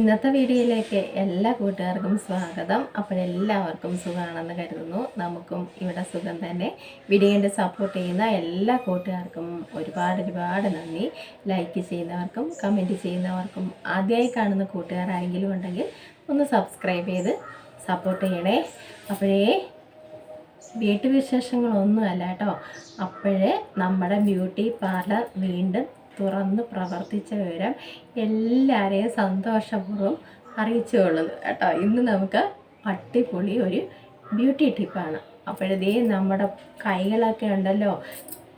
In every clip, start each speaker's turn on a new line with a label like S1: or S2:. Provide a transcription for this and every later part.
S1: ഇന്നത്തെ വീഡിയോയിലേക്ക് എല്ലാ കൂട്ടുകാർക്കും സ്വാഗതം. അപ്പോൾ എല്ലാവർക്കും സുഖമാണെന്ന് കരുതുന്നു. നമുക്കും ഇവിടെ സുഖം തന്നെ. വീഡിയോന്റെ സപ്പോർട്ട് ചെയ്യുന്ന എല്ലാ കൂട്ടുകാർക്കും ഒരുപാട് ഒരുപാട് നന്ദി. ലൈക്ക് ചെയ്യുന്നവർക്കും കമന്റ് ചെയ്യുന്നവർക്കും ആദ്യമായി കാണുന്ന കൂട്ടുകാരാരെങ്കിലും ഉണ്ടെങ്കിൽ ഒന്ന് സബ്സ്ക്രൈബ് ചെയ്ത് സപ്പോർട്ട് ചെയ്യണേ. അപ്പോഴേ വീട്ടുവിശേഷങ്ങളൊന്നുമല്ല കേട്ടോ. അപ്പോഴേ നമ്മുടെ ബ്യൂട്ടി പാർലർ വീണ്ടും തുറന്ന് പ്രവർത്തിച്ച വിവരം എല്ലാവരെയും സന്തോഷപൂർവം അറിയിച്ചുകൊള്ളുന്നു കേട്ടോ ഇന്ന് നമുക്ക് അടിപൊളി ഒരു ബ്യൂട്ടി ടിപ്പാണ് അപ്പോഴതേ നമ്മുടെ കൈകളൊക്കെ ഉണ്ടല്ലോ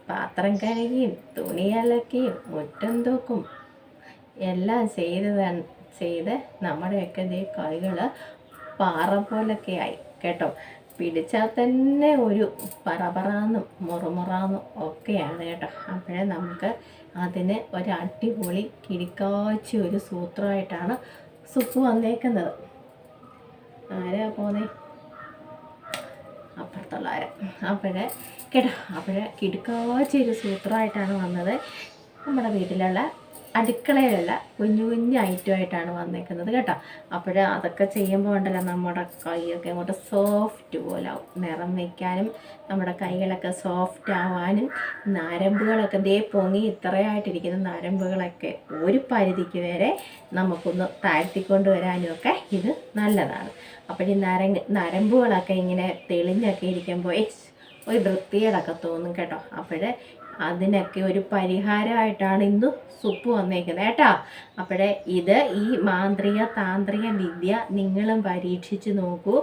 S1: പാത്രം കഴുകിയും തുണി അലക്കിയും മുറ്റം തൂക്കും എല്ലാം ചെയ്ത് ചെയ്ത് നമ്മുടെയൊക്കെ ദേ കൈകൾ പാറ പോലൊക്കെ ആയി. കേട്ടോ പിടിച്ചാൽ തന്നെ ഒരു പറപറാന്നും മുറുമുറാന്നും ഒക്കെയാണ് കേട്ടോ. അപ്പോഴേ നമുക്ക് അതിന് ഒരു അടിപൊളി കിടിക്കാച്ചി ഒരു സൂത്രമായിട്ടാണ് സുപ്പ് വന്നേക്കുന്നത്. ആരാ പോന്നെ? അപ്പുറത്തുള്ള ആരാ? അപ്പോഴേ കേട്ടോ അപ്പോഴേ കിടുക്കാച്ചൊരു സൂത്രമായിട്ടാണ് വന്നത്. നമ്മുടെ വീട്ടിലുള്ള അടുക്കളയിലുള്ള കുഞ്ഞു കുഞ്ഞു ഐറ്റമായിട്ടാണ് വന്നേക്കുന്നത് കേട്ടോ. അപ്പോൾ അതൊക്കെ ചെയ്യുമ്പോൾ ഉണ്ടല്ലോ നമ്മുടെ കൈയൊക്കെ അങ്ങോട്ട് സോഫ്റ്റ് പോലെ ആവും. നിറം വയ്ക്കാനും നമ്മുടെ കൈകളൊക്കെ സോഫ്റ്റ് ആവാനും നരമ്പുകളൊക്കെ ദേ പൊങ്ങി ഇത്രയായിട്ടിരിക്കുന്ന നരമ്പുകളൊക്കെ ഒരു പരിധിക്ക് വരെ നമുക്കൊന്ന് താഴ്ത്തിക്കൊണ്ട് വരാനും ഒക്കെ ഇത് നല്ലതാണ്. അപ്പോൾ ഈ നരങ്ങ് നരമ്പുകളൊക്കെ ഇങ്ങനെ തെളിഞ്ഞൊക്കെ ഇരിക്കുമ്പോൾ ഒരു വൃത്തികേടൊക്കെ തോന്നും കേട്ടോ. അപ്പോഴേ അതിനൊക്കെ ഒരു പരിഹാരമായിട്ടാണ് ഇന്ന് സുപ്പ് വന്നേക്കുന്നത് കേട്ടോ. അപ്പോഴേ ഇത് ഈ മാന്ത്രിക താന്ത്രിക വിദ്യ നിങ്ങളും പരീക്ഷിച്ച് നോക്കൂ.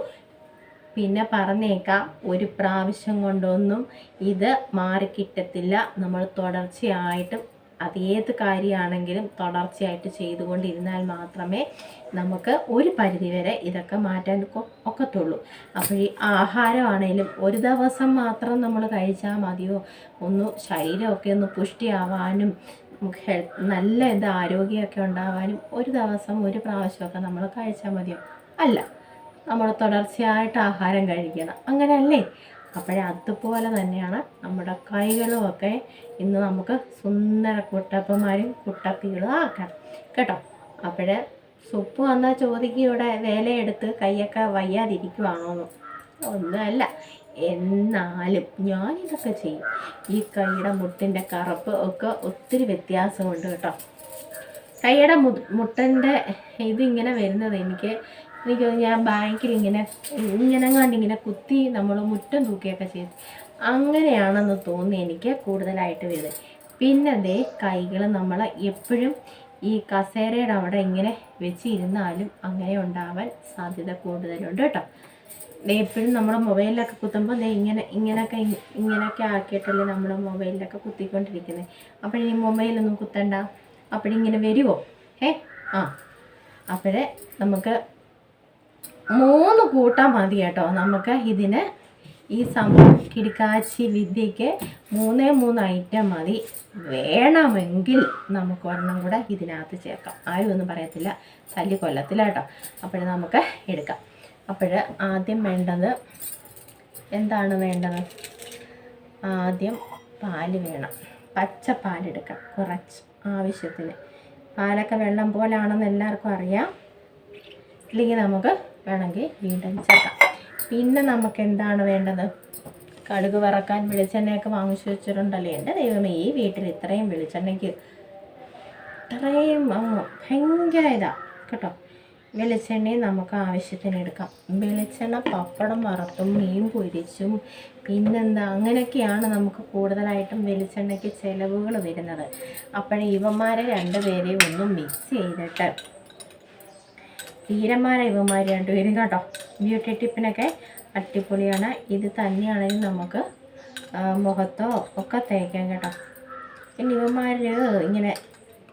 S1: പിന്നെ പറഞ്ഞേക്കാം ഒരു പ്രാവശ്യം കൊണ്ടൊന്നും ഇത് മാറിക്കിട്ടത്തില്ല. നമ്മൾ തുടർച്ചയായിട്ടും അതേത് കാര്യമാണെങ്കിലും തുടർച്ചയായിട്ട് ചെയ്തുകൊണ്ടിരുന്നാൽ മാത്രമേ നമുക്ക് ഒരു പരിധിവരെ ഇതൊക്കെ മാറ്റാൻ ഒക്കത്തുള്ളൂ. അപ്പോൾ ഈ ആഹാരമാണേലും ഒരു ദിവസം മാത്രം നമ്മൾ കഴിച്ചാൽ മതിയോ? ഒന്ന് ശരീരമൊക്കെ ഒന്ന് പുഷ്ടിയാവാനും നമുക്ക് ഹെൽത്ത് നല്ല എന്താ ആരോഗ്യമൊക്കെ ഉണ്ടാവാനും ഒരു ദിവസം ഒരു പ്രാവശ്യമൊക്കെ നമ്മൾ കഴിച്ചാൽ മതിയോ? അല്ല. നമ്മൾ തുടർച്ചയായിട്ട് ആഹാരം കഴിക്കണം. അങ്ങനെയല്ലേ? അപ്പോഴേ അതുപോലെ തന്നെയാണ് നമ്മുടെ കൈകളുമൊക്കെ ഇന്ന് നമുക്ക് സുന്ദര കുട്ടപ്പന്മാരും കുട്ടപ്പികളും ആക്കാം. കേട്ടോ? അപ്പോഴേ സുപ്പ് വന്നാൽ ചോദിക്കും ഇവിടെ വേലയെടുത്ത് കൈയൊക്കെ വയ്യാതിരിക്കുവാണോന്ന്. ഒന്നുമല്ല എന്നാലും ഞാനിതൊക്കെ ചെയ്യും. ഈ കൈയുടെ മുട്ടിന്റെ കറുപ്പ് ഒക്കെ ഒത്തിരി വ്യത്യാസമുണ്ട് കേട്ടോ. കൈയുടെ മുട്ടന്റെ ഇതിങ്ങനെ വരുന്നത് എനിക്ക് എനിക്ക് ഞാൻ ബാങ്കിൽ ഇങ്ങനെ ഇങ്ങനെ കണ്ട് ഇങ്ങനെ കുത്തി നമ്മൾ മുറ്റം തൂക്കിയൊക്കെ ചെയ്ത്. അങ്ങനെയാണെന്ന് തോന്നി എനിക്ക് കൂടുതലായിട്ട് വരുന്നത്. പിന്നെ അതേ കൈകൾ നമ്മൾ എപ്പോഴും ഈ കസേരയുടെ അവിടെ ഇങ്ങനെ വെച്ചിരുന്നാലും അങ്ങനെ ഉണ്ടാവാൻ സാധ്യത കൂടുതലുണ്ട് കേട്ടോ. എപ്പോഴും നമ്മുടെ മൊബൈലിലൊക്കെ കുത്തുമ്പോൾ ദേ ഇങ്ങനെ ഇങ്ങനെയൊക്കെ ഇങ്ങനെയൊക്കെ ആക്കിയിട്ടല്ലേ നമ്മൾ മൊബൈലിലൊക്കെ കുത്തിക്കൊണ്ടിരിക്കുന്നത് അപ്പോഴീ മൊബൈലൊന്നും കുത്തണ്ട. അപ്പോഴിങ്ങനെ വരുമോ ഏ ആ. അപ്പോഴേ നമുക്ക് മൂന്ന് കൂട്ടം മതി കേട്ടോ. നമുക്ക് ഇതിന് ഈ സംഭവം കിടക്കാച്ചി വിദ്യയ്ക്ക് മൂന്നേ മൂന്ന് ഐറ്റം മതി. വേണമെങ്കിൽ നമുക്ക് ഒരെണ്ണം കൂടെ ഇതിനകത്ത് ചേർക്കാം. ആരും ഒന്നും പറയത്തില്ല. തല്ലി കൊല്ലത്തില്ല കേട്ടോ. അപ്പോൾ നമുക്ക് എടുക്കാം. അപ്പോൾ ആദ്യം വേണ്ടത് എന്താണ് വേണ്ടത്? ആദ്യം പാൽ വേണം. പച്ച പാലെടുക്കാം കുറച്ച് ആവശ്യത്തിന്. പാലൊക്കെ വെള്ളം പോലാണെന്ന് എല്ലാവർക്കും അറിയാം. ഇല്ലെങ്കിൽ നമുക്ക് വേണമെങ്കിൽ വീണ്ടും ചേർക്കാം. പിന്നെ നമുക്ക് എന്താണ് വേണ്ടത്? കടുക് വറക്കാൻ വെളിച്ചെണ്ണയൊക്കെ വാങ്ങിച്ചു വെച്ചിട്ടുണ്ടല്ലോ? എന്റെ ദൈവമേ ഈ വീട്ടിൽ ഇത്രയും വെളിച്ചെണ്ണയ്ക്ക് ഇത്രയും ഭയങ്കര ഇതാ. കേട്ടോ? വെളിച്ചെണ്ണയും നമുക്ക് ആവശ്യത്തിന് എടുക്കാം. വെളിച്ചെണ്ണ പപ്പടം വറുത്തും മീൻ പൊരിച്ചും പിന്നെന്താ അങ്ങനെയൊക്കെയാണ് നമുക്ക് കൂടുതലായിട്ടും വെളിച്ചെണ്ണയ്ക്ക് ചിലവുകൾ വരുന്നത്. അപ്പോഴേ ഇവന്മാരെ രണ്ടുപേരെയും ഒന്ന് മിക്സ് ചെയ്തിട്ട് തീരന്മാരെ ഇവന്മാർ രണ്ടുപേരും കേട്ടോ. ബ്യൂട്ടി ടിപ്പിനൊക്കെ അടിപൊളിയാണ്. ഇത് തന്നെയാണെങ്കിൽ നമുക്ക് മുഖത്തോ ഒക്കെ തേക്കാം കേട്ടോ. പിന്നെ ഇവന്മാർ ഇങ്ങനെ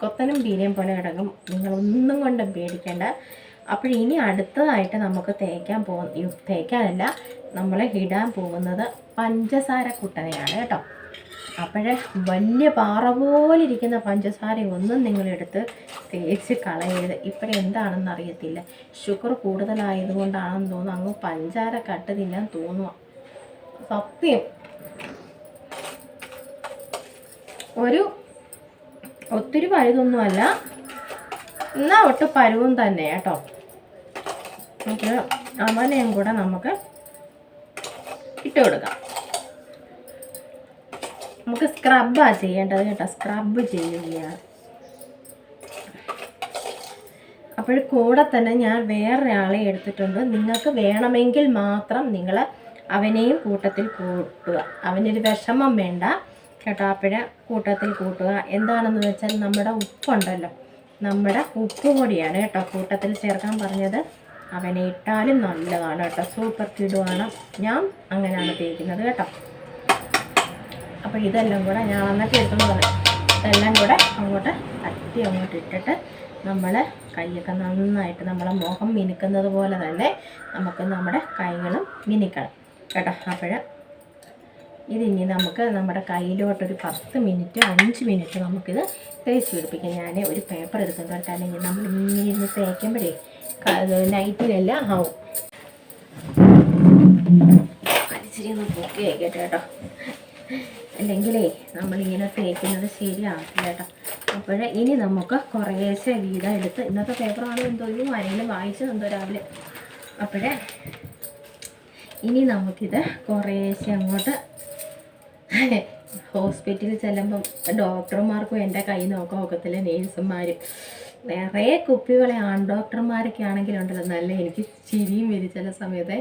S1: കൊത്തനും പീരയും പോലെ കിടക്കും. നിങ്ങളൊന്നും കൊണ്ടും പേടിക്കേണ്ട. അപ്പോൾ ഇനി അടുത്തതായിട്ട് നമുക്ക് തേക്കാൻ പോ യു- തേക്കാനല്ല നമ്മൾ ഇടാൻ പോകുന്നത് പഞ്ചസാര കുട്ടനെയാണ് കേട്ടോ. അപ്പോഴേ വലിയ പാറ പോലെ ഇരിക്കുന്ന പഞ്ചസാര ഒന്നും നിങ്ങളെടുത്ത് തേച്ച് കളയരുത്. ഇപ്പം എന്താണെന്ന് അറിയത്തില്ല. ഷുഗർ കൂടുതലായതുകൊണ്ടാണെന്ന് തോന്നുന്നു. അങ്ങ് പഞ്ചാര കട്ട് തിന്നാൻ തോന്നുക സത്യം. ഒരു ഒത്തിരി പഴുതൊന്നുമല്ല എന്നാൽ ഒട്ട് പരുവും തന്നെ കേട്ടോ. നമുക്ക് അവനെയും കൂടെ നമുക്ക് ഇട്ട് കൊടുക്കാം. നമുക്ക് സ്ക്രബാണ് ചെയ്യേണ്ടത് കേട്ടോ. സ്ക്രബ് ചെയ്യുകയാണ്. അപ്പോൾ കൂടെ തന്നെ ഞാൻ വേറൊരാളെ എടുത്തിട്ടുണ്ട്. നിങ്ങൾക്ക് വേണമെങ്കിൽ മാത്രം നിങ്ങൾ അവനെയും കൂട്ടത്തിൽ കൂട്ടുക. അവനൊരു വിഷമം വേണ്ട കേട്ടോ. അപ്പോഴ കൂട്ടത്തിൽ കൂട്ടുക. എന്താണെന്ന് വെച്ചാൽ നമ്മുടെ ഉപ്പുണ്ടല്ലോ. നമ്മുടെ ഉപ്പ് പൊടിയാണ് കേട്ടോ. കൂട്ടത്തിൽ ചേർക്കാൻ പറഞ്ഞത്. അവനെ ഇട്ടാലും നല്ലതാണ് കേട്ടോ. സൂപ്പർ കിടുവാണ്. ഞാൻ അങ്ങനെയാണ് തേക്കുന്നത് കേട്ടോ. അപ്പോൾ ഇതെല്ലാം കൂടെ ഞാൻ വന്നിട്ട് എടുക്കുന്നത് ഇതെല്ലാം കൂടെ അങ്ങോട്ട് തട്ടി അങ്ങോട്ട് ഇട്ടിട്ട് നമ്മൾ കൈയൊക്കെ നന്നായിട്ട് നമ്മളെ മുഖം മിനുക്കുന്നത് പോലെ തന്നെ നമുക്ക് നമ്മുടെ കൈകളും മിനുക്കണം. കേട്ടോ? അപ്പോൾ ഇതിനി നമുക്ക് നമ്മുടെ കയ്യിലോട്ടൊരു പത്ത് മിനിറ്റ് അഞ്ച് മിനിറ്റ് നമുക്കിത് തേച്ച് പിടിപ്പിക്കാം. ഞാൻ ഒരു പേപ്പർ എടുക്കും കേട്ടോ. അല്ലെങ്കിൽ നമ്മൾ ഇങ്ങനെ തേക്കുമ്പോഴേ നൈറ്റിലെല്ലാം ആവും. ഇച്ചിരി ഒന്ന് പൊക്കി കേട്ടോ. അല്ലെങ്കിലേ നമ്മളിങ്ങനെ തേക്കുന്നത് ശരിയാകില്ല കേട്ടോ. അപ്പോൾ ഇനി നമുക്ക് കുറേശ്ശെ വീതം എടുത്ത് ഇന്നത്തെ പേപ്പറാണ് എന്തോ ഒരു ആരെങ്കിലും വായിച്ചതെന്തോ രാവിലെ. അപ്പോഴേ ഇനി നമുക്കിത് കുറേശ്ശെ അങ്ങോട്ട് ഹോസ്പിറ്റലിൽ ചെല്ലുമ്പം ഡോക്ടർമാർക്കും എന്റെ കൈ നോക്കാൻ ഒക്കത്തില്ല നേഴ്സുമാരും. നിറയെ കുപ്പികളെ ആൺ ഡോക്ടർമാരൊക്കെ ആണെങ്കിലുണ്ടല്ലോ നല്ല എനിക്ക് ചിരിയും വരും ചില സമയത്ത്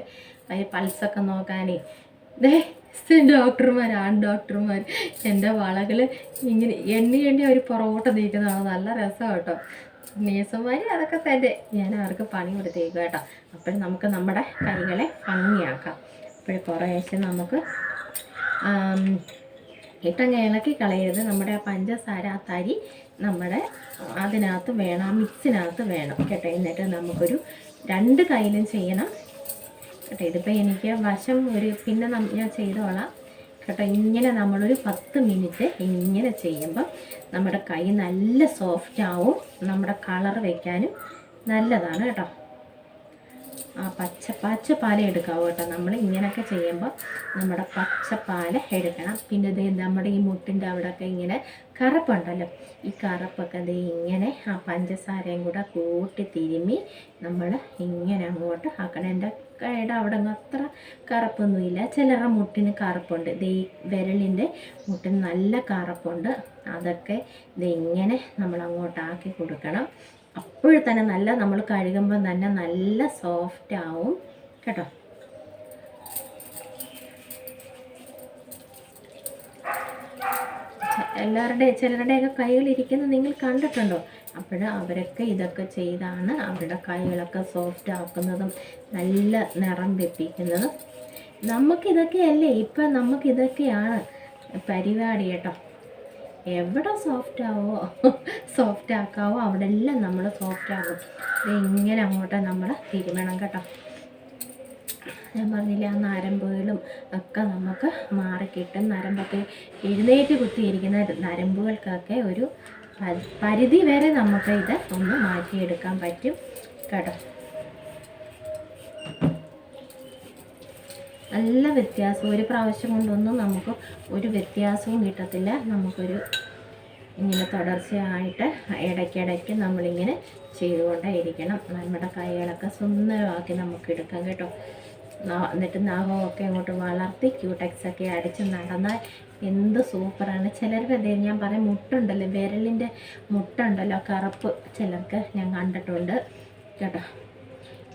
S1: അതിന് പൾസൊക്കെ നോക്കാനേ. ദേ ഡോക്ടർമാർ ആൺ ഡോക്ടർമാർ എന്റെ വളകൾ ഇങ്ങനെ എണ്ണി എണ്ണി ഒരു പുറകോട്ട് നീക്കുന്നതാണ് നല്ല രസം കേട്ടോ. നേഴ്സുമാർ അതൊക്കെ തന്നെ ഞാൻ അവർക്ക് പണി കൊടുത്തേക്കും കേട്ടോ. അപ്പോൾ നമുക്ക് നമ്മുടെ കൈകളെ ഭംഗിയാക്കാം. അപ്പോൾ കുറേശ്ശെ നമുക്ക് ഇട്ടങ്ങ് ഇളക്കി കളയരുത്. നമ്മുടെ പഞ്ചസാര തരി നമ്മുടെ അതിനകത്ത് വേണം മിക്സിനകത്ത് വേണം കേട്ടോ. എന്നിട്ട് നമുക്കൊരു രണ്ട് കയ്യിലും ചെയ്യണം. കേട്ടോ ഇതിപ്പോൾ എനിക്ക് വശം ഒരു പിന്നെ ഞാൻ ചെയ്തോളാം. കേട്ടോ ഇങ്ങനെ നമ്മളൊരു പത്ത് മിനിറ്റ് ഇങ്ങനെ ചെയ്യുമ്പോൾ നമ്മുടെ കൈ നല്ല സോഫ്റ്റ് ആവും. നമ്മുടെ കളർ വയ്ക്കാനും നല്ലതാണ് കേട്ടോ. ആ പച്ച പച്ച പാല എടുക്കാവൂ കേട്ടോ. നമ്മൾ ഇങ്ങനെയൊക്കെ ചെയ്യുമ്പോൾ നമ്മുടെ പച്ച പാല എടുക്കണം. പിന്നെ ഇത് നമ്മുടെ ഈ മുട്ടിന്റെ അവിടെയൊക്കെ ഇങ്ങനെ കറുപ്പുണ്ടല്ലോ. ഈ കറുപ്പൊക്കെ ദേ ഇങ്ങനെ ആ പഞ്ചസാരയും കൂടെ കൂട്ടി തിരുമ്മി നമ്മൾ ഇങ്ങനെ അങ്ങോട്ട് ആക്കണം. എന്റെ കൈയുടെ അവിടെ നിന്ന് അത്ര കറുപ്പൊന്നുമില്ല. ചിലരുടെ മുട്ടിന് കറുപ്പുണ്ട്. ദേ വിരലിന്റെ മുട്ടിന് നല്ല കറുപ്പുണ്ട്. അതൊക്കെ ദേ ഇങ്ങനെ നമ്മൾ അങ്ങോട്ടാക്കി കൊടുക്കണം. അപ്പോൾ തന്നെ നല്ല നമ്മൾ കഴുകുമ്പോൾ തന്നെ നല്ല സോഫ്റ്റ് ആവും. കേട്ടോ? എല്ലാവരുടെ ചിലരുടെയൊക്കെ കൈകളിരിക്കുന്നത് നിങ്ങൾ കണ്ടിട്ടുണ്ടോ? അപ്പോൾ അവരൊക്കെ ഇതൊക്കെ ചെയ്താണ് അവരുടെ കൈകളൊക്കെ സോഫ്റ്റ് ആക്കുന്നതും നല്ല നിറം വെപ്പിക്കുന്നതും നമുക്കിതൊക്കെയല്ലേ? ഇപ്പം നമുക്കിതൊക്കെയാണ് പരിപാടി കേട്ടോ. എവിടെ സോഫ്റ്റ് ആവോ? സോഫ്റ്റ് ആക്കാവോ? അവിടെ എല്ലാം നമ്മൾ സോഫ്റ്റ് ആകും. ഇങ്ങനെ അങ്ങോട്ട് നമ്മൾ തിരുമണം കേട്ടോ. ഞാൻ പറഞ്ഞില്ല ആ നരമ്പുകളും ഒക്കെ നമുക്ക് മാറിക്കിട്ടും. നരമ്പൊക്കെ എഴുന്നേറ്റ് കുത്തിയിരിക്കുന്ന നരമ്പുകൾക്കൊക്കെ ഒരു പരിധി വരെ നമുക്ക് ഇത് ഒന്ന് മാറ്റിയെടുക്കാൻ പറ്റും കേട്ടോ. നല്ല വ്യത്യാസം. ഒരു പ്രാവശ്യം കൊണ്ടൊന്നും നമുക്ക് ഒരു വ്യത്യാസവും കിട്ടത്തില്ല. നമുക്കൊരു ഇങ്ങനെ തുടർച്ചയായിട്ട് ഇടയ്ക്കിടയ്ക്ക് നമ്മളിങ്ങനെ ചെയ്തുകൊണ്ടേ ഇരിക്കണം നമ്മുടെ കൈകളൊക്കെ സുന്ദരമാക്കി നമുക്ക് എടുക്കാം കേട്ടോ. എന്നിട്ട് നാഗമൊക്കെ അങ്ങോട്ട് വളർത്തി ക്യൂടെക്സ് ഒക്കെ അടിച്ച് നടന്നാൽ എന്ത് സൂപ്പറാണ്. ചിലർക്ക് അതേ ഞാൻ പറയാം മുട്ടുണ്ടല്ലോ വിരലിന്റെ മുട്ടുണ്ടല്ലോ കറുപ്പ് ചിലർക്ക് ഞാൻ കണ്ടിട്ടുണ്ട്. കേട്ടോ.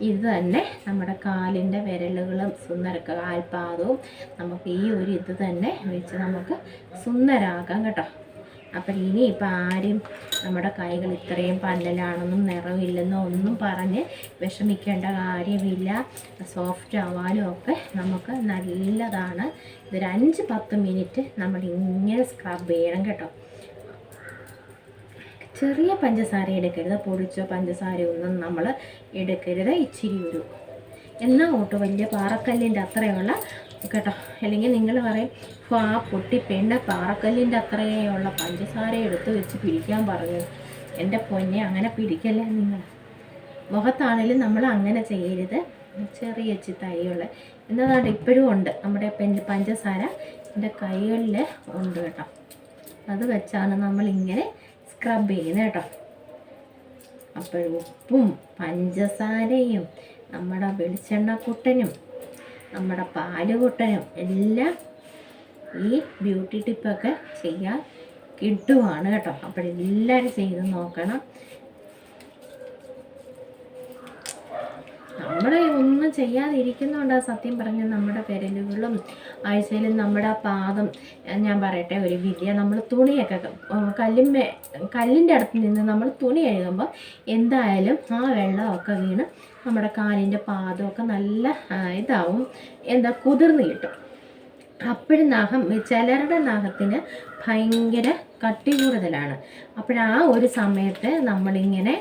S1: ഇത് തന്നെ നമ്മുടെ കാലിന്റെ വിരലുകളും സുന്ദര കാൽപാദവും. നമുക്ക് ഈ ഒരു ഇത് തന്നെ വെച്ച് നമുക്ക് സുന്ദരാക്കാം കേട്ടോ. അപ്പം ഇനി ഇപ്പം ആരും നമ്മുടെ കൈകൾ ഇത്രയും പന്നലാണെന്നും നിറവില്ലെന്നോ ഒന്നും പറഞ്ഞ് വിഷമിക്കേണ്ട കാര്യമില്ല. സോഫ്റ്റ് ആവാനും ഒക്കെ നമുക്ക് നല്ലതാണ്. ഇതൊരു അഞ്ച് പത്ത് മിനിറ്റ് നമ്മൾ ഇങ്ങനെ സ്ക്രബ് ചെയ്യണം കേട്ടോ. ചെറിയ പഞ്ചസാര എടുക്കരുത്. പൊടിച്ചോ പഞ്ചസാര ഒന്നും നമ്മൾ എടുക്കരുത്. ഇച്ചിരി ഒരു എന്നാൽ ഓട്ടോ വലിയ പാറക്കല്ലിന്റെ അത്രയുള്ള കേട്ടോ. അല്ലെങ്കിൽ നിങ്ങൾ പറയും ആ പൊട്ടി പെണ്ണ പാറക്കല്ലിന്റെ അത്രയുള്ള പഞ്ചസാര എടുത്ത് വെച്ച് പിടിക്കാൻ പറഞ്ഞു. എന്റെ പൊന്നെ അങ്ങനെ പിടിക്കല്ലേ നിങ്ങൾ? മുഖത്താണേലും നമ്മൾ അങ്ങനെ ചെയ്യരുത്. ചെറിയ ഇച്ചി തൈയുള്ള. എന്നതാണ്ട് ഇപ്പോഴും ഉണ്ട് നമ്മുടെ പഞ്ചസാര എന്റെ കൈകളിൽ ഉണ്ട് കേട്ടോ. അത് വെച്ചാണ് നമ്മൾ ഇങ്ങനെ സ്ക്രബ് ചെയ്യുന്നത് കേട്ടോ. അപ്പോൾ ഉപ്പും പഞ്ചസാരയും നമ്മുടെ വെളിച്ചെണ്ണക്കുട്ടനും നമ്മുടെ പാലുകുട്ടയും എല്ലാം ഈ ബ്യൂട്ടി ടിപ്പൊക്കെ ചെയ്യാൻ കിട്ടുവാണ് കേട്ടോ. അപ്പോൾ എല്ലാവരും ചെയ്ത് നോക്കണം. നമ്മൾ ഒന്നും ചെയ്യാതിരിക്കുന്നതുകൊണ്ട് സത്യം പറഞ്ഞ നമ്മുടെ പെരലുകളും ആഴ്ചയിലും നമ്മുടെ പാദം ഞാൻ പറയട്ടെ ഒരു വിദ്യ നമ്മൾ തുണിയൊക്കെ കല്ലിമേ കല്ലിന്റെ അടുത്ത് നിന്ന് നമ്മൾ തുണി കഴുകുമ്പോൾ എന്തായാലും ആ വെള്ളമൊക്കെ വീണ് നമ്മുടെ കാലിന്റെ പാദമൊക്കെ നല്ല ഇതാവും. എന്താ കുതിർന്ന് കിട്ടും. അപ്പോഴും നഖം ചിലരുടെ നഖത്തിന് ഭയങ്കര കട്ടി കൂടുതലാണ് അപ്പോഴാ ഒരു സമയത്ത് നമ്മളിങ്ങനെ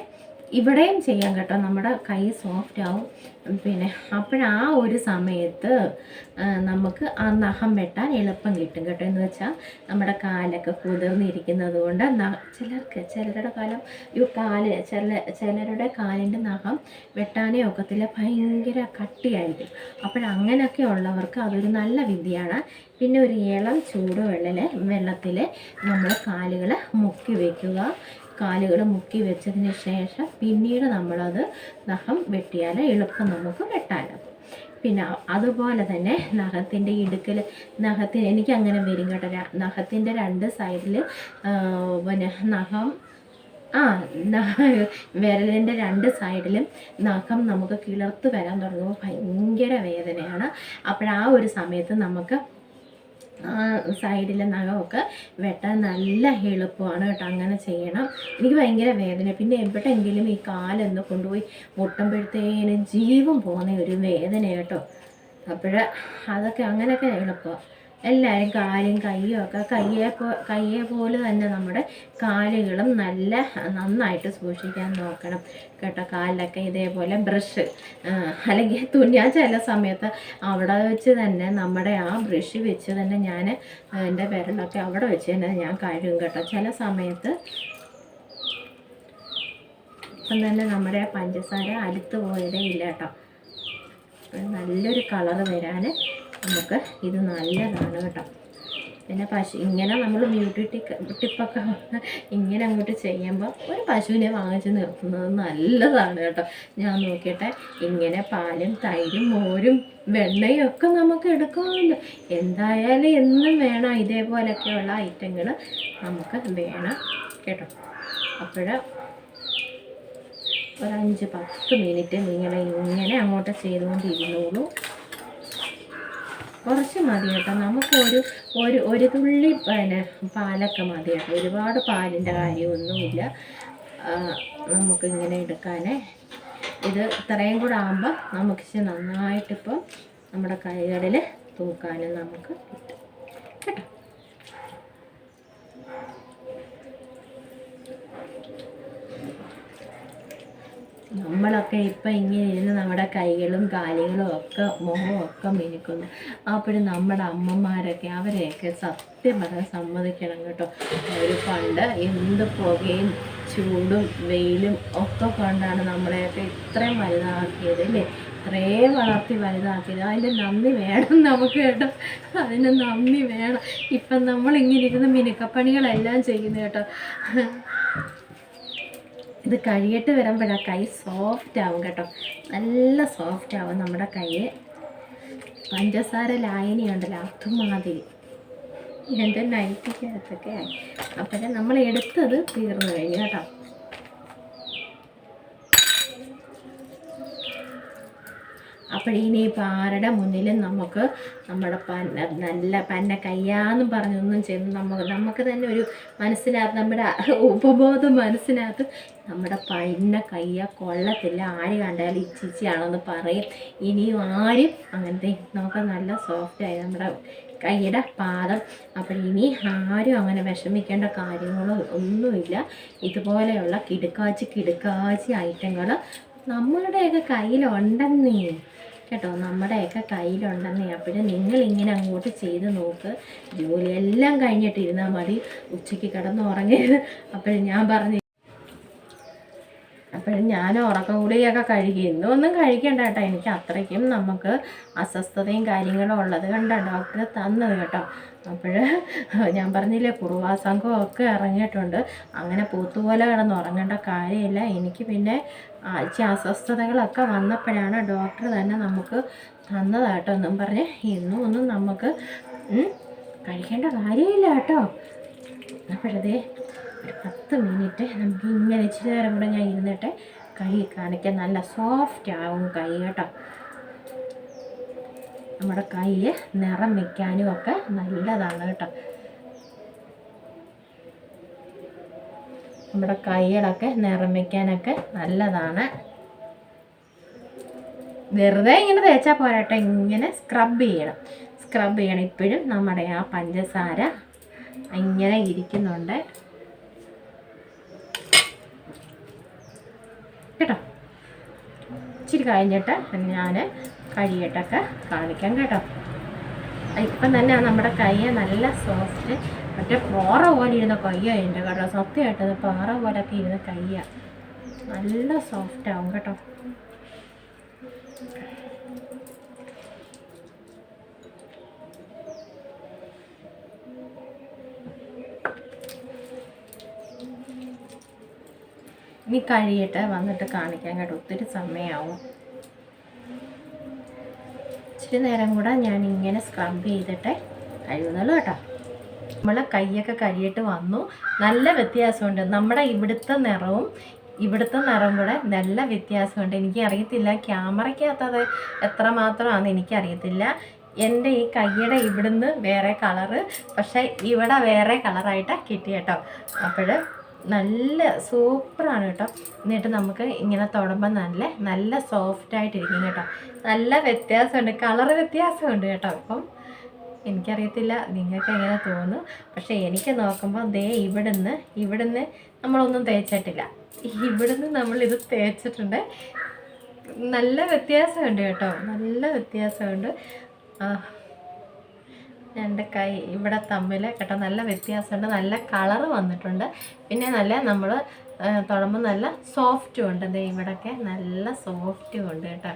S1: ഇവിടെയും ചെയ്യാം കേട്ടോ. നമ്മുടെ കൈ സോഫ്റ്റ് ആവും. പിന്നെ അപ്പോഴാ ഒരു സമയത്ത് നമുക്ക് ആ നഖം വെട്ടാൻ എളുപ്പം കിട്ടും കേട്ടോ. എന്ന് വെച്ചാൽ നമ്മുടെ കാലൊക്കെ കുതിർന്നിരിക്കുന്നത് കൊണ്ട് ചിലർക്ക് ചിലരുടെ കാലം ഈ കാൽ ചില ചിലരുടെ കാലിന്റെ നഖം വെട്ടാനേ ഒക്കത്തില്ല. ഭയങ്കര കട്ടിയായിരിക്കും. അപ്പോഴങ്ങനെയൊക്കെ ഉള്ളവർക്ക് അതൊരു നല്ല വിദ്യയാണ്. പിന്നെ ഒരു ഇളം ചൂടുവെള്ളിൽ വെള്ളത്തിൽ നമ്മൾ കാലുകൾ മുക്കി വയ്ക്കുക കാലുകൾ മുക്കി വെച്ചതിന് ശേഷം പിന്നീട് നമ്മളത് നഖം വെട്ടിയാൽ എളുപ്പം നമുക്ക് വെട്ടാനാകും പിന്നെ അതുപോലെ തന്നെ നഖത്തിന്റെ ഇടുക്കൽ നഖത്തിന് എനിക്ക് അങ്ങനെ വരും കേട്ടോ. നഖത്തിന്റെ രണ്ട് സൈഡിൽ പിന്നെ നഖം ആ വിരലിന്റെ രണ്ട് സൈഡിലും നഖം നമുക്ക് കിളർത്ത് വരാൻ തുടങ്ങുമ്പോൾ ഭയങ്കര വേദനയാണ്. അപ്പോഴാ ഒരു സമയത്ത് നമുക്ക് സൈഡിലെ നഖമൊക്കെ വെട്ടാൻ നല്ല എളുപ്പമാണ് കേട്ടോ. അങ്ങനെ ചെയ്യണം. എനിക്ക് ഭയങ്കര വേദന പിന്നെ എവിടെയെങ്കിലും ഈ കാലൊന്ന് കൊണ്ടുപോയി മുട്ടുമ്പോഴത്തേനും ജീവൻ പോകുന്ന ഒരു വേദന കേട്ടോ. അപ്പോൾ അതൊക്കെ അങ്ങനെയൊക്കെ എളുപ്പമാണ് എല്ലാവരും കാലും കയ്യും ഒക്കെ കയ്യെ കയ്യെ പോലെ തന്നെ നമ്മുടെ കാലുകളും നല്ല നന്നായിട്ട് സൂക്ഷിക്കാൻ നോക്കണം. കേട്ടോ കാലിലൊക്കെ ഇതേപോലെ ബ്രഷ് അല്ലെങ്കിൽ തുന്നി ഞാൻ ചില സമയത്ത് അവിടെ വെച്ച് തന്നെ നമ്മുടെ ആ ബ്രഷ് വെച്ച് തന്നെ ഞാൻ എന്റെ വിരലൊക്കെ അവിടെ വെച്ച് തന്നെ ഞാൻ കഴുകും കേട്ടോ. ചില സമയത്ത് ഇപ്പം തന്നെ നമ്മുടെ പഞ്ചസാര അലുത്ത് പോയതേ ഇല്ല കേട്ടോ. നല്ലൊരു കളറ് വരാൻ നമുക്ക് ഇത് നല്ലതാണ് കേട്ടോ. പിന്നെ പശു ഇങ്ങനെ നമ്മൾ ബ്യൂട്ടി ടിക്ക് ടിപ്പൊക്കെ ഇങ്ങനെ അങ്ങോട്ട് ചെയ്യുമ്പോൾ ഒരു പശുവിനെ വാങ്ങിച്ച് നിർത്തുന്നത് നല്ലതാണ് കേട്ടോ. ഞാൻ നോക്കിയിട്ട് ഇങ്ങനെ പാലും തൈരും മോരും വെണ്ണയും ഒക്കെ നമുക്ക് എടുക്കാമല്ലോ. എന്തായാലും എന്നും വേണം ഇതേപോലെയൊക്കെയുള്ള ഐറ്റങ്ങൾ നമുക്ക് വേണം കേട്ടോ. അപ്പോഴ ഒരു അഞ്ച് പത്ത് മിനിറ്റ് നിങ്ങൾ ഇങ്ങനെ അങ്ങോട്ട് ചെയ്തുകൊണ്ടിരുന്നോളൂ. കുറച്ച് മതി കേട്ടോ. നമുക്കൊരു ഒരു ഒരു തുള്ളി പിന്നെ പാലൊക്കെ മതി കേട്ടോ. ഒരുപാട് പാലിന്റെ കാര്യമൊന്നുമില്ല. നമുക്കിങ്ങനെ എടുക്കാനേ. ഇത് ഇത്രയും കൂടെ ആകുമ്പോൾ നമുക്ക് നന്നായിട്ടിപ്പോൾ നന്നായിട്ടിപ്പം നമ്മുടെ കൈകളിൽ തൂക്കാനും നമുക്ക് നമ്മളൊക്കെ ഇപ്പം ഇങ്ങനെ ഇരുന്ന് നമ്മുടെ കൈകളും കാലുകളും ഒക്കെ മുഖവും ഒക്കെ മിനുക്കുന്നു. അപ്പോഴും നമ്മുടെ അമ്മമാരൊക്കെ അവരെയൊക്കെ സത്യം പറഞ്ഞാൽ സമ്മതിക്കണം കേട്ടോ. അവർ പണ്ട് എന്ത് പുകയും ചൂടും വെയിലും ഒക്കെ കൊണ്ടാണ് നമ്മളെയൊക്കെ ഇത്രയും വലുതാക്കിയത് അല്ലേ? ഇത്രയും വളർത്തി വലുതാക്കിയത്. അതിന്റെ നന്ദി വേണം നമുക്ക് കേട്ടോ. അതിന് നന്ദി വേണം. ഇപ്പം നമ്മൾ ഇങ്ങനെ ഇരുന്ന് മിനുക്കപ്പണികളെല്ലാം ചെയ്യുന്നു കേട്ടോ. ഇത് കഴിയിട്ട് വരുമ്പോഴാണ് കൈ സോഫ്റ്റ് ആവും കേട്ടോ. നല്ല സോഫ്റ്റ് ആവും നമ്മുടെ കൈ. പഞ്ചസാര ലായനി ഉണ്ടല്ലോ അതുമാതിരി. എന്റെ നൈറ്റിക്കകത്തൊക്കെ ആയി. അപ്പോഴേ നമ്മൾ എടുത്തത് തീർന്നു കഴിഞ്ഞു കേട്ടോ. അപ്പോഴിനി പാറയുടെ മുന്നിൽ നമുക്ക് നമ്മുടെ പന്ന നല്ല പന്ന കയ്യാന്നും പറഞ്ഞൊന്നും ചെയ്ത് നമുക്ക് നമുക്ക് തന്നെ ഒരു മനസ്സിനകത്ത് നമ്മുടെ ഉപബോധം മനസ്സിനകത്ത് നമ്മുടെ പന്ന കയ്യ കൊള്ളത്തില്ല. ആര് കണ്ടാലും ഈ ചിച്ചിയാണെന്ന് പറയും. ഇനിയും ആരും അങ്ങനത്തെ നമുക്ക് നല്ല സോഫ്റ്റായി നമ്മുടെ കൈയുടെ പാദം. അപ്പോൾ ഇനി ആരും അങ്ങനെ വിഷമിക്കേണ്ട കാര്യങ്ങളോ ഒന്നുമില്ല. ഇതുപോലെയുള്ള കിടുക്കാച്ചി കിടുക്കാച്ചി ഐറ്റങ്ങൾ നമ്മളുടെയൊക്കെ കയ്യിലുണ്ടെന്നേ. കേട്ടോ നമ്മുടെയൊക്കെ കയ്യിലുണ്ടെന്ന്. അപ്പോഴും നിങ്ങൾ ഇങ്ങനെ അങ്ങോട്ട് ചെയ്ത് നോക്ക്. ജോലിയെല്ലാം കഴിഞ്ഞിട്ട് ഇരുന്നാൽ മതി. ഉച്ചയ്ക്ക് കിടന്നുറങ്ങരുത് അപ്പോഴും ഞാൻ പറഞ്ഞു അപ്പോഴും ഞാൻ ഉറക്ക ഗുളികയൊക്കെ കഴുകി. ഇന്നും ഒന്നും കഴിക്കണ്ട കേട്ടോ. എനിക്ക് അത്രയ്ക്കും നമുക്ക് അസ്വസ്ഥതയും കാര്യങ്ങളും ഉള്ളത് കണ്ട ഡോക്ടർ തന്നത് കേട്ടോ. അപ്പോൾ ഞാൻ പറഞ്ഞില്ലേ കുറുവാ സംഘം ഒക്കെ ഇറങ്ങിയിട്ടുണ്ട്. അങ്ങനെ പൂത്തുപോലെ കിടന്ന് ഉറങ്ങേണ്ട കാര്യമില്ല. എനിക്ക് പിന്നെ ആഴ്ച അസ്വസ്ഥതകളൊക്കെ വന്നപ്പോഴാണ് ഡോക്ടർ തന്നെ നമുക്ക് തന്നതാട്ടോ എന്നും പറഞ്ഞ്. ഇന്നും ഒന്നും നമുക്ക് കഴിക്കേണ്ട കാര്യമില്ല കേട്ടോ. അപ്പോഴതേ ഒരു പത്ത് മിനിറ്റ് നമുക്ക് ഇങ്ങനെ ഇച്ചിരി നേരം കൂടെ ഞാൻ ഇരുന്നിട്ട്. കൈ കാണിക്കാൻ നല്ല സോഫ്റ്റ് ആവും കൈ കേട്ടോ. നമ്മുടെ കൈ നിറം വെക്കാനും ഒക്കെ നല്ലതാണ് കേട്ടോ. നമ്മുടെ കൈകളൊക്കെ നിറം വെക്കാനൊക്കെ നല്ലതാണ്. വെറുതെ ഇങ്ങനെ തേച്ചാൽ പോരാട്ടെ ഇങ്ങനെ സ്ക്രബ് ചെയ്യണം. സ്ക്രബ് ചെയ്യണം. ഇപ്പോഴും നമ്മുടെ ആ പഞ്ചസാര ഇങ്ങനെ ഇരിക്കുന്നുണ്ട്. കേട്ടോ? ഇച്ചിരി കഴിഞ്ഞിട്ട് ഞാൻ കഴിയിട്ടൊക്കെ കാണിക്കാം കേട്ടോ. ഇപ്പം തന്നെ നമ്മുടെ കയ്യെ നല്ല സോഫ്റ്റ് മറ്റേ പോറ പോലെ ഇരുന്ന കയ്യാണ് എന്റെ കേട്ടോ. സത്യമായിട്ടത് പാറ പോലൊക്കെ ഇരുന്ന കയ്യാണ് നല്ല സോഫ്റ്റ് ആവും കേട്ടോ. ഇനി കഴിയട്ടെ വന്നിട്ട് കാണിക്കാൻ കേട്ടോ. ഒത്തിരി സമയമാവും ഇച്ചിരി നേരം കൂടെ ഞാൻ ഇങ്ങനെ സ്ക്രബ് ചെയ്തിട്ടെ കഴിയുന്നല്ലോ കേട്ടോ. നമ്മൾ കൈയൊക്കെ കഴിയിട്ട് വന്നു. നല്ല വ്യത്യാസമുണ്ട്. നമ്മുടെ ഇവിടുത്തെ നിറവും ഇവിടുത്തെ നിറവും കൂടെ നല്ല വ്യത്യാസമുണ്ട്. എനിക്ക് അറിയത്തില്ല ക്യാമറയ്ക്കകത്തത് എത്രമാത്രമാണെന്ന് എനിക്കറിയത്തില്ല. എന്റെ ഈ കൈയുടെ ഇവിടുന്ന് വേറെ കളറ് പക്ഷേ ഇവിടെ വേറെ കളറായിട്ടാണ് കിട്ടി കേട്ടോ അപ്പോൾ നല്ല സൂപ്പറാണ് കേട്ടോ. എന്നിട്ട് നമുക്ക് ഇങ്ങനെ തൊടുമ്പോൾ നല്ല നല്ല സോഫ്റ്റ് ആയിട്ടിരിക്കും കേട്ടോ. നല്ല വ്യത്യാസമുണ്ട് കളർ വ്യത്യാസമുണ്ട് കേട്ടോ. അപ്പം എനിക്കറിയത്തില്ല നിങ്ങൾക്ക് എങ്ങനെ തോന്നും പക്ഷേ എനിക്ക് നോക്കുമ്പോൾ ദേ ഇവിടുന്ന് ഇവിടുന്ന് നമ്മളൊന്നും തേച്ചിട്ടില്ല. ഇവിടുന്ന് നമ്മളിത് തേച്ചിട്ടുണ്ട്. നല്ല വ്യത്യാസമുണ്ട് കേട്ടോ. നല്ല വ്യത്യാസമുണ്ട്. രണ്ട് കൈ ഇവിടെ തമ്മിൽ കേട്ടോ നല്ല വ്യത്യാസമുണ്ട്. നല്ല കളർ വന്നിട്ടുണ്ട്. പിന്നെ നല്ല നമ്മൾ തുടമ്പോൾ നല്ല സോഫ്റ്റും ഉണ്ട്. ദേ ഇവിടെയൊക്കെ നല്ല സോഫ്റ്റും ഉണ്ട് കേട്ടോ.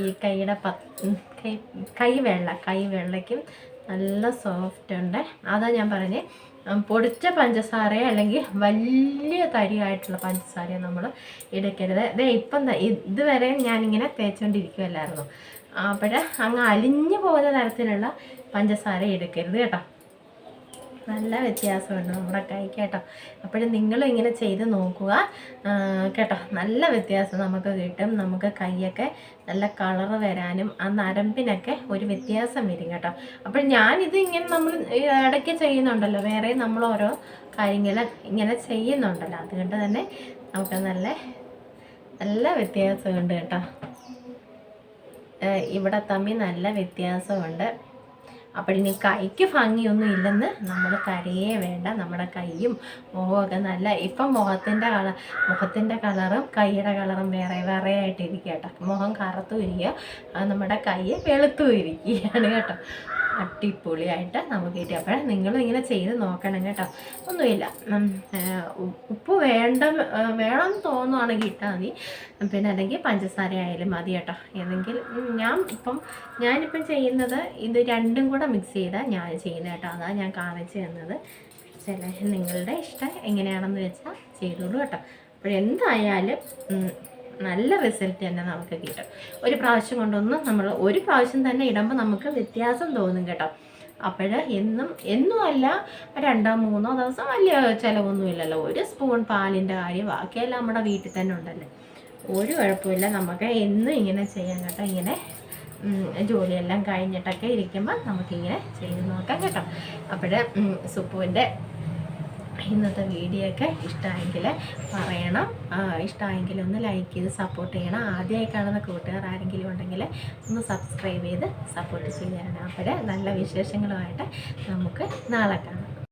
S1: ഈ കൈയുടെ പത്ത് കൈ കൈവെള്ള കൈവെള്ളയ്ക്കും നല്ല സോഫ്റ്റ് ഉണ്ട്. അതാ ഞാൻ പറഞ്ഞേ പൊടിച്ച പഞ്ചസാരയോ അല്ലെങ്കിൽ വലിയ തരിയായിട്ടുള്ള പഞ്ചസാരയോ നമ്മൾ എടുക്കരുത്. ദേ ഇപ്പം ഇതുവരെ ഞാനിങ്ങനെ തേച്ചുകൊണ്ടിരിക്കുമല്ലായിരുന്നു അപ്പോൾ അങ്ങ് അലിഞ്ഞു പോകുന്ന തരത്തിലുള്ള പഞ്ചസാര എടുക്കരുത് കേട്ടോ. നല്ല വ്യത്യാസമുണ്ട് നമ്മുടെ കൈക്ക് കേട്ടോ. അപ്പോഴും നിങ്ങളും ഇങ്ങനെ ചെയ്ത് നോക്കുക. കേട്ടോ നല്ല വ്യത്യാസം നമുക്ക് കിട്ടും. നമുക്ക് കൈയൊക്കെ നല്ല കളറ് വരാനും ആ നരമ്പിനൊക്കെ ഒരു വ്യത്യാസം വരും കേട്ടോ. അപ്പോൾ ഞാനിത് ഇങ്ങനെ നമ്മൾ ഇടയ്ക്ക് ചെയ്യുന്നുണ്ടല്ലോ. വേറെ നമ്മൾ ഓരോ കാര്യങ്ങൾ ഇങ്ങനെ ചെയ്യുന്നുണ്ടല്ലോ. അതുകൊണ്ട് തന്നെ നമുക്ക് നല്ല നല്ല വ്യത്യാസമുണ്ട് കേട്ടോ. ഇവിടെ തമ്മിൽ നല്ല വ്യത്യാസമുണ്ട്. അപ്പോൾ ഇനി കൈക്ക് ഭംഗിയൊന്നും ഇല്ലെന്ന് നമ്മൾ കരയേ വേണ്ട. നമ്മുടെ കൈയും മുഖമൊക്കെ നല്ല ഇപ്പം മുഖത്തിന്റെ കളർ മുഖത്തിന്റെ കളറും കൈയുടെ കളറും വേറെ വേറെ ആയിട്ടിരിക്കുക കേട്ടോ മുഖം കറുത്തും ഇരിക്കുക നമ്മുടെ കൈ വെളുത്തും ഇരിക്കുകയാണ് കേട്ടോ. അടിപൊളിയായിട്ട് നമുക്ക് കിട്ടി. അപ്പോൾ നിങ്ങളും ഇങ്ങനെ ചെയ്ത് നോക്കണം കേട്ടോ. ഒന്നുമില്ല. ഉപ്പ് വേണ്ട വേണം വേണമെന്ന് തോന്നുവാണെങ്കിൽ ഇട്ടാൽ മതി. പിന്നെ അല്ലെങ്കിൽ പഞ്ചസാര ആയാലും മതി കേട്ടോ. ഏതെങ്കിൽ ഞാൻ ഇപ്പം ഞാനിപ്പം ചെയ്യുന്നത് ഇത് രണ്ടും കൂടെ മിക്സ് ചെയ്താൽ ഞാൻ ചെയ്യുന്നത് കേട്ടോ. അതാണ് ഞാൻ കാണിച്ചു തന്നത്. ചില നിങ്ങളുടെ ഇഷ്ടം എങ്ങനെയാണെന്ന് വെച്ചാൽ ചെയ്തോളൂ കേട്ടോ. അപ്പോൾ എന്തായാലും നല്ല റിസൾട്ട് തന്നെ നമുക്ക് കിട്ടും. ഒരു പ്രാവശ്യം കൊണ്ടൊന്നും നമ്മൾ ഒരു പ്രാവശ്യം തന്നെ ഇടുമ്പോൾ നമുക്ക് വ്യത്യാസം തോന്നും കേട്ടോ. അപ്പോൾ എന്നും എന്നും അല്ല രണ്ടോ മൂന്നോ ദിവസം വലിയ ചിലവൊന്നുമില്ലല്ലോ ഒരു സ്പൂൺ പാലിന്റെ കാര്യം ബാക്കിയെല്ലാം നമ്മുടെ വീട്ടിൽ തന്നെ ഉണ്ടല്ലോ. ഒരു കുഴപ്പമില്ല. നമുക്ക് എന്നും ഇങ്ങനെ ചെയ്യാൻ കേട്ടോ. ഇങ്ങനെ ജോലിയെല്ലാം കഴിഞ്ഞിട്ടൊക്കെ ഇരിക്കുമ്പോൾ നമുക്കിങ്ങനെ ചെയ്ത് നോക്കാം കേട്ടോ. അപ്പോൾ സുപ്പുവിന്റെ ഇന്നത്തെ വീഡിയോ ഒക്കെ ഇഷ്ടമായെങ്കിൽ പറയണം ഇഷ്ടമായെങ്കിൽ ഒന്ന് ലൈക്ക് ചെയ്ത് സപ്പോർട്ട് ചെയ്യണം. ആദ്യമായി കാണുന്ന കൂട്ടുകാർ ആരെങ്കിലും ഉണ്ടെങ്കിൽ ഒന്ന് സബ്സ്ക്രൈബ് ചെയ്ത് സപ്പോർട്ട് ചെയ്യാനാണ്. അപ്പോൾ നല്ല വിശേഷങ്ങളുമായിട്ട് നമുക്ക് നാളെ കാണാം.